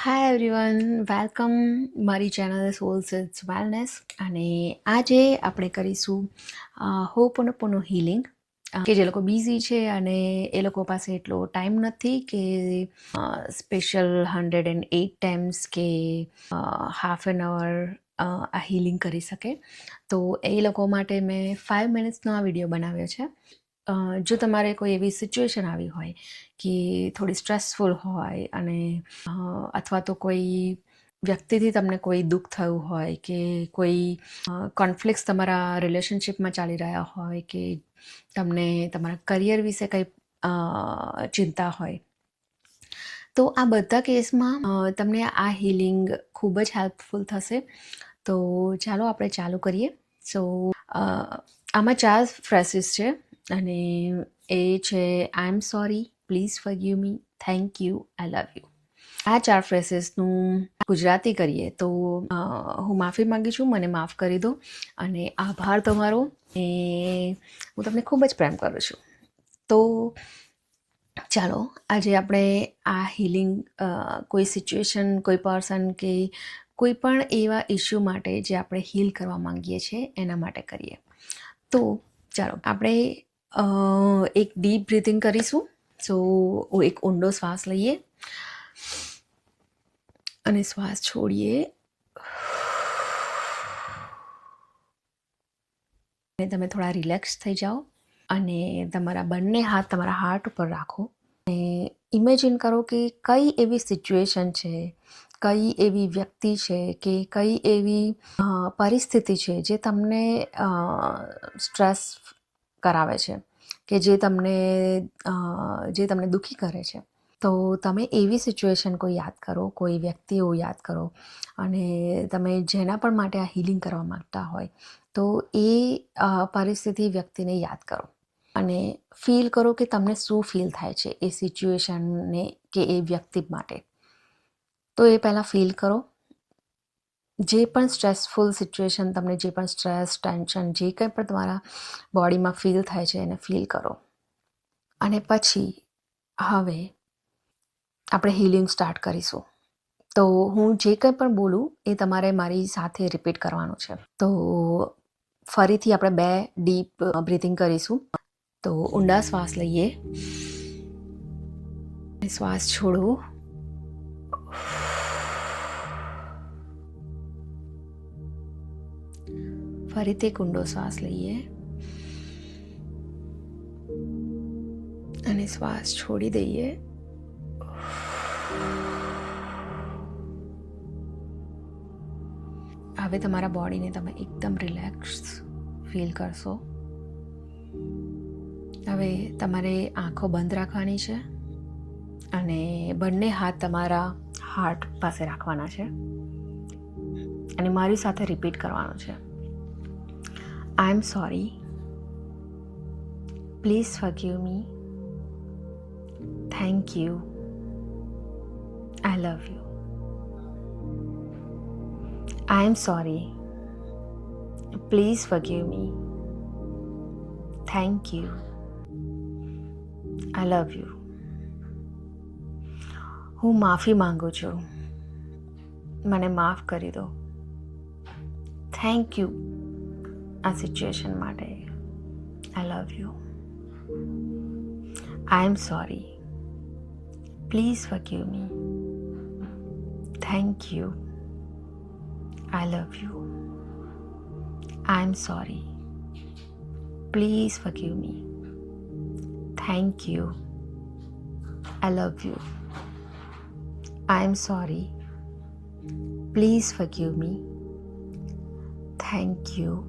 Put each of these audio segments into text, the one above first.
હાય everyone welcome મારી channel souls it's wellness અને આજે આપણે કરીશું હોપોનોપોનો હિલિંગ કે જે લોકો બિઝી છે અને એ લોકો પાસે એટલો ટાઈમ નથી કે special hundred and eight times કે હાફ એન અવર આ હિલિંગ કરી શકે. તો એ લોકો માટે મેં ફાઇવ મિનિટ્સનો આ વીડિયો બનાવ્યો છે. જો તમારે કોઈ એવી સિચ્યુએશન આવી હોય કે થોડી સ્ટ્રેસફુલ હોય અને અથવા તો કોઈ વ્યક્તિથી તમને કોઈ દુઃખ થયું હોય કે કોઈ કોન્ફ્લિક્ટ્સ તમારા રિલેશનશિપમાં ચાલી રહ્યા હોય કે તમને તમારા કરિયર વિશે કંઈ ચિંતા હોય, તો આ બધા કેસમાં તમને આ હિલિંગ ખૂબ જ હેલ્પફુલ થશે. તો ચાલો આપણે ચાલુ કરીએ. સો આમાં ચાર ફ્રેસીસ છે. અને એ છે I am sorry please forgive me thank you I love you આ ચાર ફ્રેસીસનું ગુજરાતી કરીએ તો હું માફી માંગુ છું, મને માફ કરી દો અને આભાર તમારો એ હું તમને ખૂબ જ પ્રેમ કરું છું. તો ચાલો, આજે આપણે આ હિલિંગ કોઈ સિચ્યુએશન કોઈ પર્સન કે કોઈ પણ એવા ઇસ્યુ માટે જે આપણે હીલ કરવા માંગીએ છીએ, એના માટે કરીએ. તો ચાલો, આપણે એક ડીપ બ્રીથિંગ કરીશું. સો એક ઊંડો શ્વાસ લઈએ. અને શ્વાસ છોડીએ. અને તમે થોડા રિલેક્સ થઈ જાઓ. અને તમારા બંને હાથ તમારા હાર્ટ ઉપર રાખો. અને ઇમેજિન કરો કે કઈ એવી સિચ્યુએશન છે, કઈ એવી વ્યક્તિ છે કે કઈ એવી પરિસ્થિતિ છે જે તમને સ્ટ્રેસ કરાવે છે, કે જે તમને જે તમને દુઃખી કરે છે. તો તમે એવી સિચ્યુએશન કોઈ યાદ કરો, કોઈ વ્યક્તિઓ યાદ કરો, અને તમે જેના પણ માટે આ હિલિંગ કરવા માંગતા હોય, તો એ પરિસ્થિતિ વ્યક્તિને યાદ કરો. અને ફીલ કરો કે તમને શું ફીલ થાય છે એ સિચ્યુએશનને કે એ વ્યક્તિ માટે. તો એ પહેલાં ફીલ કરો. જે પણ સ્ટ્રેસફુલ સિચ્યુએશન તમને જે પણ સ્ટ્રેસ ટેન્શન જે કંઈ પણ તમારા બોડીમાં ફીલ થાય છે એને ફીલ કરો. અને પછી હવે આપણે હિલિંગ સ્ટાર્ટ કરીશું. તો હું જે કંઈ પણ બોલું એ તમારે મારી સાથે રિપીટ કરવાનું છે. તો ફરીથી આપણે બે ડીપ બ્રીથિંગ કરીશું. તો ઊંડા શ્વાસ લઈએ. શ્વાસ છોડો. ફરીથી ઊંડો શ્વાસ લઈએ. અને શ્વાસ છોડી દઈએ. હવે તમારા બોડીને તમે એકદમ રિલેક્સ ફીલ કરશો. હવે તમારે આંખો બંધ રાખવાની છે અને બંને હાથ તમારા હાર્ટ પાસે રાખવાના છે. અને મારી સાથે રિપીટ કરવાનું છે. I am sorry please forgive me thank you I love you I am sorry please forgive me thank you I love you હું માફી માંગુ છું. મને માફ કરી દો. થેન્ક યુ આ સિચ્યુએશન માટે I love you I am sorry please forgive me thank you I love you. I'm sorry. Please forgive me. Thank you. I love you. I'm sorry. Please forgive me. Thank you.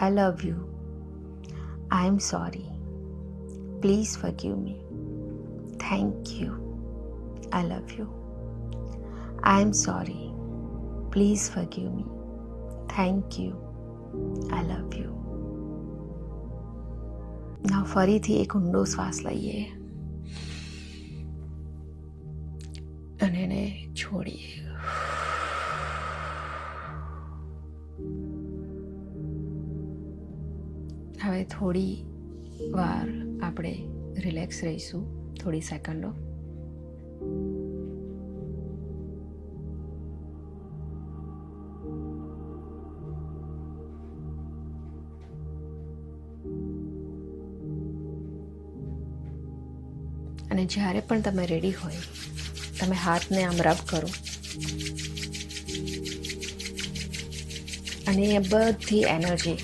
I love you I am sorry please forgive me thank you I love you I am sorry please forgive me thank you I love you ના ફરીથી એક ઊંડો શ્વાસ લઈએ અને એને છોડીએ હવે થોડી વાર આપણે રિલેક્સ રહીશું, થોડી સેકન્ડો અને જ્યારે પણ તમે રેડી હોય, તમે હાથને આમ રબ કરો. અને એ બધી એનર્જી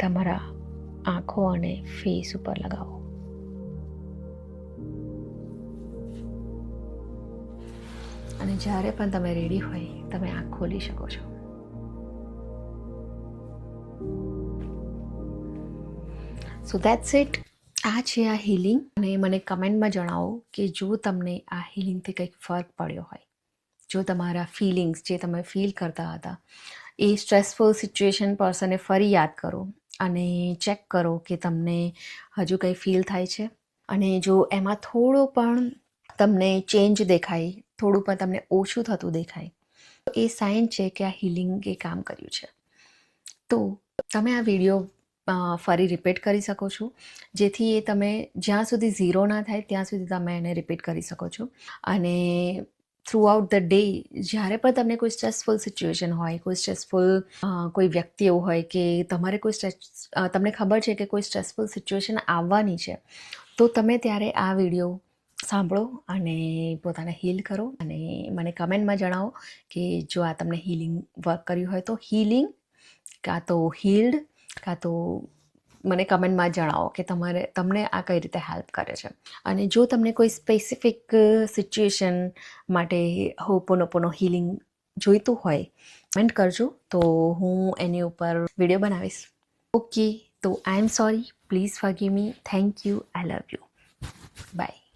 તમારા આંખો અને ફેસ ઉપર લગાવો અને જ્યારે પણ તમે રેડી હોય, તમે આંખ ખોલી શકો છો. સો દેટ્સ ઇટ આ છે આ હિલિંગ અને મને કમેન્ટમાં જણાવો કે જો તમને આ હિલિંગથી કંઈક ફરક પડ્યો હોય, જો તમારા ફિલિંગ્સ જે તમે ફીલ કરતા હતા, એ સ્ટ્રેસફુલ સિચ્યુએશન પર્સને ફરી યાદ કરો. અને ચેક કરો કે તમને હજુ કંઈ ફીલ થાય છે. અને જો એમાં થોડો પણ તમને ચેન્જ દેખાય, થોડું પણ તમને ઓછું થતું દેખાય, તો એ સાઇન છે કે આ હિલિંગે કામ કર્યું છે. તો તમે આ વીડિયો ફરી રિપીટ કરી શકો છો. જેથી એ તમે જ્યાં સુધી ઝીરો ના થાય, ત્યાં સુધી તમે એને રિપીટ કરી શકો છો. અને થ્રુ આઉટ ધ ડે જ્યારે પણ તમને કોઈ સ્ટ્રેસફુલ સિચ્યુએશન હોય, કોઈ સ્ટ્રેસફુલ કોઈ વ્યક્તિ એવું હોય કે તમારે કોઈ સ્ટ્રેસ તમને ખબર છે કે કોઈ સ્ટ્રેસફુલ સિચ્યુએશન આવવાની છે, તો તમે ત્યારે આ વીડિયો સાંભળો અને પોતાને હીલ કરો અને મને કમેન્ટમાં જણાવો કે જો આ તમને હીલિંગ વર્ક કર્યું હોય તો હીલિંગ કાં તો હીલ્ડ કાં તો મને કમેન્ટમાં જણાવો કે તમારે, તમને આ કઈ રીતે હેલ્પ કરે છે. અને જો તમને કોઈ સ્પેસિફિક સિચ્યુએશન માટે હોપોનોપોનો હિલિંગ જોઈતું હોય કમેન્ટ કરજો. તો હું એની ઉપર વીડિયો બનાવીશ. ઓકે તો I am sorry please forgive me thank you I love you bye